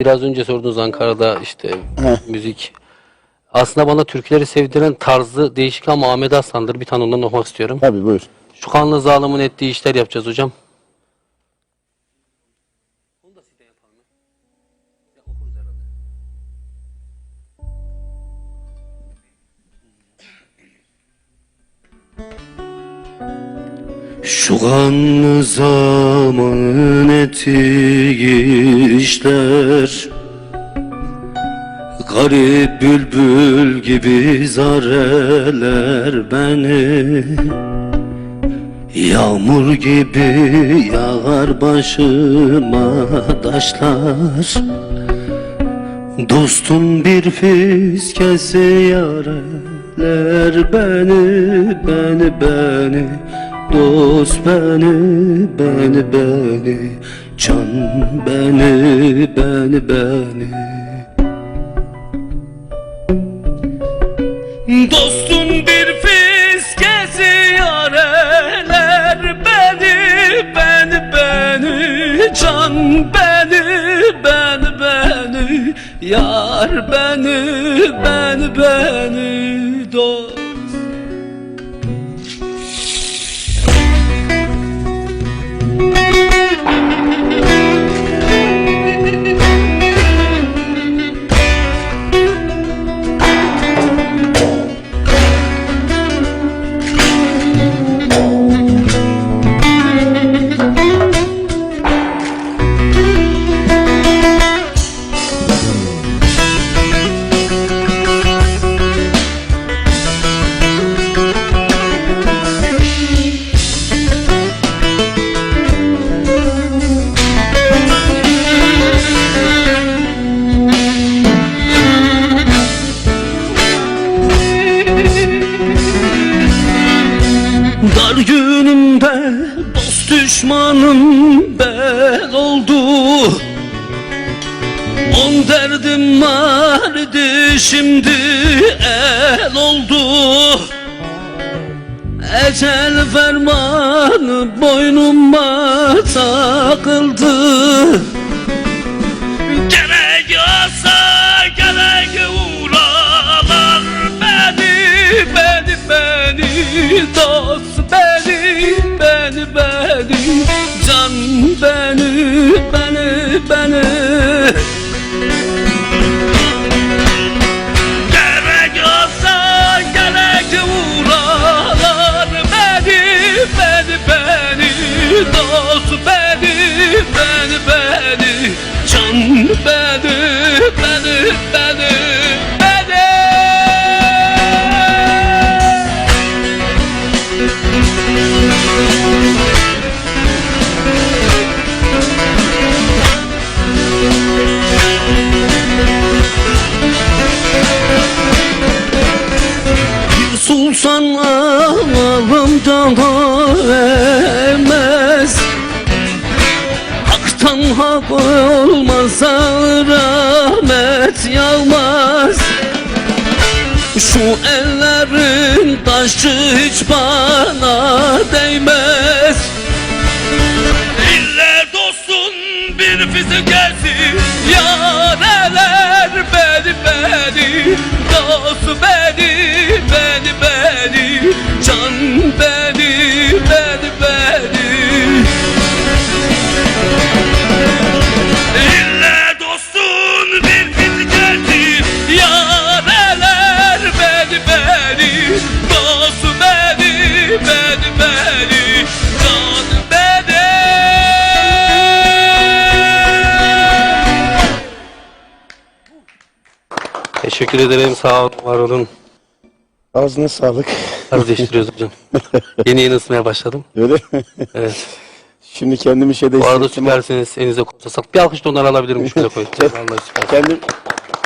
Biraz önce sorduğunuz Ankara'da işte müzik. Aslında bana türküleri sevdiren tarzı değişik ama Ahmet Aslan'dır. Bir tane ondan okumak istiyorum. Tabii buyur. Şu kanlı zalimin ettiği işler yapacağız hocam. Şu kanlı zamanın ettiği işler. Garip bülbül gibi zareler beni. Yağmur gibi yağar başıma taşlar. Dostum bir fiskesi yareler beni Dost beni, beni, beni. Can beni, beni, beni. Dostun bir fiskesi yareler beni, beni, beni, can beni, beni, beni, yar beni, beni, beni, dost. Dar günümde dost düşmanım bel oldu. On derdim vardı şimdi el oldu. Ecel fermanı boynuma takıldı. Gerek olsa gerek uğralar beni, beni, beni beni, beni, beni. Gerek olsa gerek uğralar. Beni, beni, beni Dost beni, beni, beni. Can beni, vermez. Hak'tan hak olmazsa rahmet yağmaz. Şu ellerin taşı hiç bana değmez. İlle dostun bir fizikesi Yareler beni beni Dost beni Teşekkür ederim. Sağ olun, var olun. Ağzına sağlık. Tarz değiştiriyoruz hocam. Yeni yeni ısınmaya başladım. Öyle mi? Evet. Şimdi kendimi şeyde Bu arada hissettim. süpersiniz. Elinize koltuğa sağlık. Bir alkış da onları alabilirim. Şöyle koyun. Vallahi süper. Kendim,